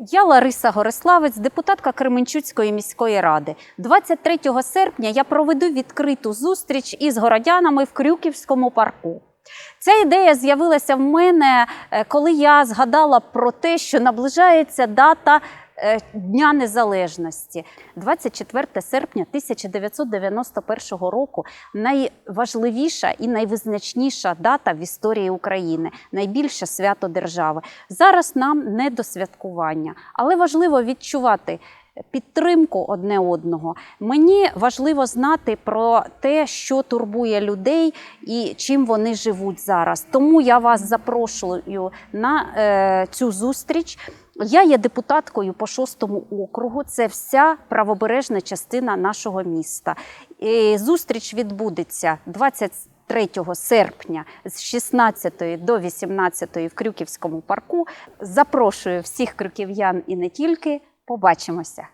Я Лариса Гориславець, депутатка Кременчуцької міської ради. 23 серпня я проведу відкриту зустріч із городянами в Крюківському парку. Ця ідея з'явилася в мене, е, коли я згадала про те, що наближається дата е, Дня Незалежності. 24 серпня 1991 року найважливіша і найвизначніша дата в історії України, найбільше свято держави. Зараз нам не до святкування, але важливо відчувати. Підтримку одне одного. Мені важливо знати про те, що турбує людей і чим вони живуть зараз. Тому я вас запрошую на е, цю зустріч. Я є депутаткою по шостому округу. Це вся правобережна частина нашого міста. І зустріч відбудеться 23 серпня з 16 до 18 в Крюківському парку. Запрошую всіх крюків'ян і не тільки. Побачимося.